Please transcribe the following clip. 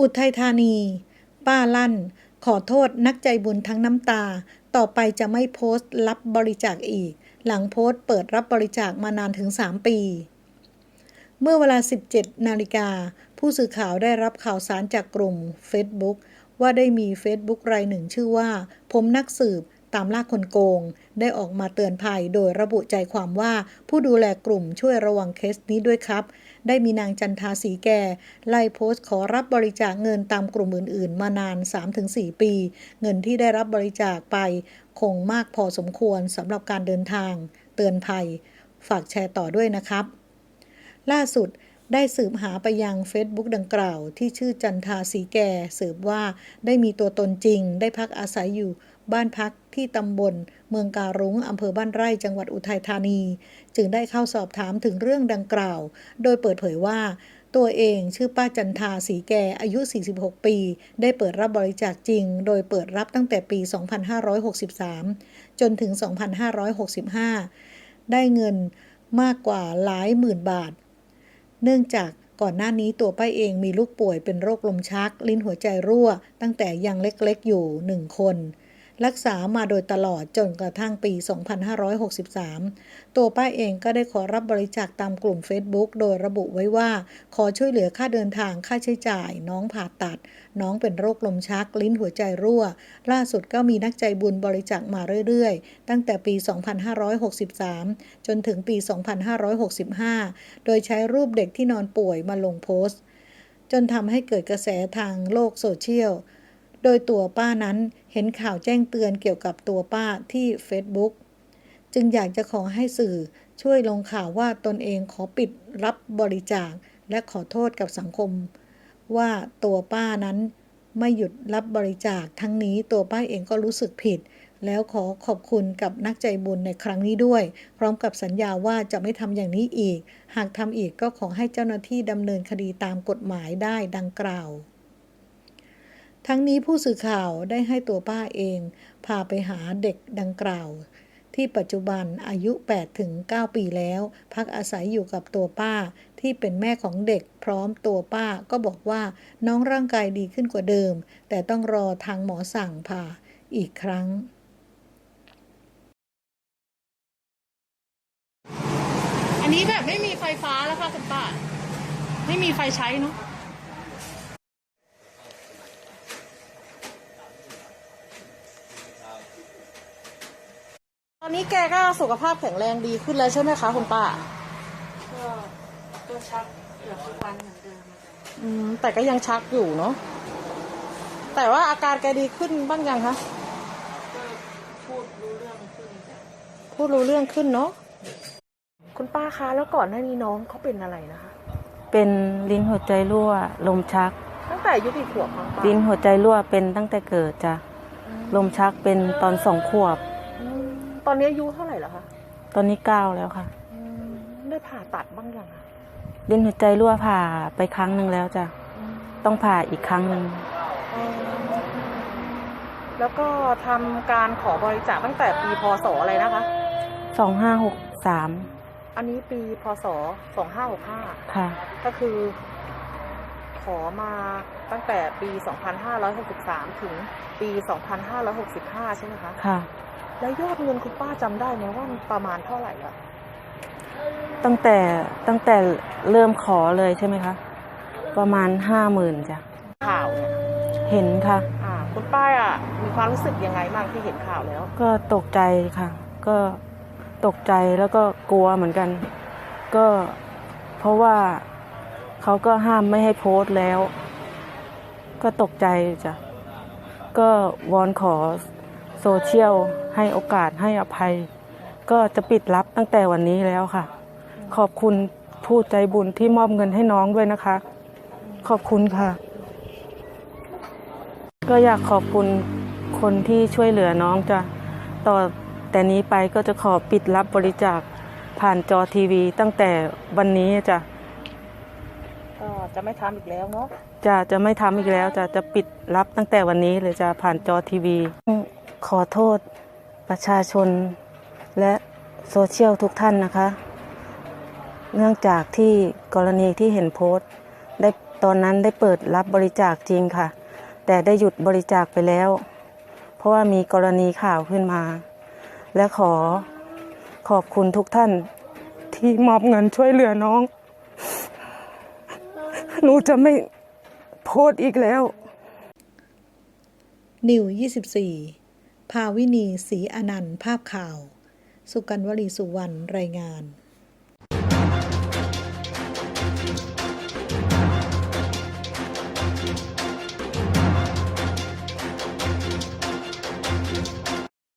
อุทัยธานี ป้าลั่น ขอโทษนักใจบุญทั้งน้ำตา ต่อไปจะไม่โพสต์รับบริจาคอีก หลังโพสต์เปิดรับบริจาคมานานถึง 3 ปี เมื่อเวลา 17 นาฬิกา ผู้สื่อข่าวได้รับข่าวสารจากกลุ่ม Facebook ว่าได้มี Facebook รายหนึ่งชื่อว่า ผมนักสืบ ตามล่าคนโกง ได้ออกมาเตือนภัยโดยระบุใจความว่าผู้ดูแลกลุ่มช่วยระวังเคสนี้ด้วยครับ ได้มีนางจันทาสีแก่ ไล่โพสต์ขอรับบริจาคเงินตามกลุ่มอื่น ๆ มานาน 3-4 ปี เงินที่ได้รับบริจาคไป คงมากพอสมควรสำหรับการเดินทาง เตือนภัย ฝากแชร์ต่อด้วยนะครับ ล่าสุดได้สืบหาไปยัง Facebook ดังกล่าว ที่ชื่อจันทาสีแก่ สืบว่าได้มีตัวตนจริง ได้พักอาศัยอยู่ บ้านพักที่ตำบลเมืองการุงอำเภอบ้านไร่จังหวัดอุทัยธานี จึงได้เข้าสอบถามถึงเรื่องดังกล่าว โดยเปิดเผยว่าตัวเองชื่อป้าจันทาสีแก่อายุ 46 ปี ได้เปิดรับบริจาคจริง โดยเปิดรับตั้งแต่ปี 2563 จนถึง 2565 ได้เงินมากกว่าหลายหมื่นบาท เนื่องจากก่อนหน้านี้ตัวป้าเองมีลูกป่วยเป็นโรคลมชัก ลิ้นหัวใจรั่ว ตั้งแต่ยังเล็กๆอยู่หนึ่งคน รักษามาโดยตลอดจนกระทั่งปี 2563 ตัวป้าเองก็ได้ขอรับบริจาคตามกลุ่ม Facebook โดยระบุไว้ว่า ขอช่วยเหลือค่าเดินทางค่าใช้จ่าย น้องผ่าตัด น้องเป็นโรคลมชัก ลิ้นหัวใจรั่ว ล่าสุดก็มีนักใจบุญบริจาคมาเรื่อยๆ ตั้งแต่ปี 2563 จนถึงปี 2565 โดยใช้รูปเด็กที่นอนป่วยมาลงโพสต์ จนทำให้เกิดกระแสทางโลกโซเชียล โดยตัวป้านั้นเห็นข่าวแจ้งเตือนเกี่ยวกับตัวป้าที่ Facebook จึงอยากจะขอให้สื่อช่วยลงข่าวว่าตนเองขอปิดรับบริจาคและขอโทษกับสังคม ว่าตัวป้านั้นไม่หยุดรับบริจาคทั้งนี้ตัวป้าเองก็รู้สึกผิด แล้วขอขอบคุณกับนักใจบุญในครั้งนี้ด้วย พร้อมกับสัญญาว่าจะไม่ทำอย่างนี้อีก หากทำอีกก็ขอให้เจ้าหน้าที่ดำเนินคดีตามกฎหมายได้ดังกล่าว ทั้งนี้ผู้สื่อข่าวได้ให้ตัวป้าเอง พาไปหาเด็กดังกล่าว ที่ปัจจุบันอายุ 8 ถึง 9 ปีแล้ว พักอาศัยอยู่กับตัวป้าที่เป็นแม่ของเด็กพร้อมตัวป้าก็บอกว่าน้องร่างกายดีขึ้นกว่าเดิม แต่ต้องรอทางหมอสั่งผ่าอีกครั้งอันนี้แบบไม่มีไฟฟ้าแล้วค่ะคุณป้า ไม่มีไฟใช้เนาะ ตอนนี้ แกก็สุขภาพแข็งแรงดีขึ้นแล้วใช่ไหมคะคุณป้า ก็ก็ชักเกือบทุกวันเหมือนเดิมอะจ้ะอืมแต่ก็ยังชักอยู่เนาะแต่ว่าอาการแกดีขึ้นบ้างยังคะก็พูดรู้เรื่องขึ้นจ้ะพูดรู้เรื่องขึ้นเนาะคุณป้าคะแล้วก่อนหน้านี้น้องเขาเป็นอะไรนะคะ เป็นลิ้นหัวใจรั่ว ลมชัก ตั้งแต่อายุกี่ขวบคะป้าลิ้นหัวใจรั่วเป็นตั้งแต่เกิดจ้ะลมชักเป็นตอนสองขวบอืม ตอนนี้อายุเท่าไหร่แล้วคะตอนนี้เก้าแล้วค่ะอืมได้ผ่าตัดบ้างยังคะลิ้นหัวใจรั่วผ่าไปครั้งหนึ่งแล้วจ้ะต้องผ่าอีกครั้งหนึ่งแล้วก็ทำการขอบริจาคตั้งแต่ปีพศอะไรนะคะสองห้าหกสามอันนี้ปีพศสองห้าหกห้าค่ะ ก็คือ ขอมาตั้งแต่ปีสองพันห้าร้อยหกสิบสามถึงปีสองพันห้าร้อยหกสิบห้าใช่ไหมคะ ค่ะ แล้วยอดเงินคุณป้าจำได้ไหมว่ามันประมาณเท่าไหร่อะตั้งแต่ตั้งแต่เริ่มขอเลยใช่ไหมคะ ประมาณห้าหมื่นจ้ะข่าวเนี่ยเห็นค่ะ อ่า คุณป้าอะมีความรู้สึกยังไงบ้างที่เห็นข่าวแล้ว ก็ตกใจค่ะ ก็ตกใจแล้วก็กลัวเหมือนกัน ก็เพราะว่าเขาก็ห้ามไม่ให้โพสต์แล้ว ก็ตกใจจ้ะก็วอนขอ โซเชียลให้โอกาสให้อภัย ก็จะปิดรับตั้งแต่วันนี้แล้วค่ะ ขอบคุณผู้ใจบุญที่มอบเงินให้น้องด้วยนะคะ ขอบคุณค่ะ ก็อยากขอบคุณคนที่ช่วยเหลือน้องจ้ะต่อแต่นี้ไปก็จะขอปิดรับบริจาคผ่านจอทีวี ตั้งแต่วันนี้จ้ะก็จะไม่ทำอีกแล้วเนาะจะจะไม่ทำอีกแล้วจะจะปิดรับตั้งแต่วันนี้เลยจะผ่านจอทีวี ขอโทษประชาชน และโซเชียลทุกท่านนะคะ เนื่องจากที่กรณีที่เห็นโพสต์ได้ตอนนั้นได้เปิดรับบริจาคจริงค่ะ แต่ได้หยุดบริจาคไปแล้ว เพราะว่ามีกรณีข่าวขึ้นมา และขอขอบคุณทุกท่านที่มอบเงินช่วยเหลือน้อง หนูจะไม่โพสต์อีกแล้ว นิว 24 ภาวินีศรีอนันต์ ภาพข่าว สุกันวลีสุวรรณ รายงาน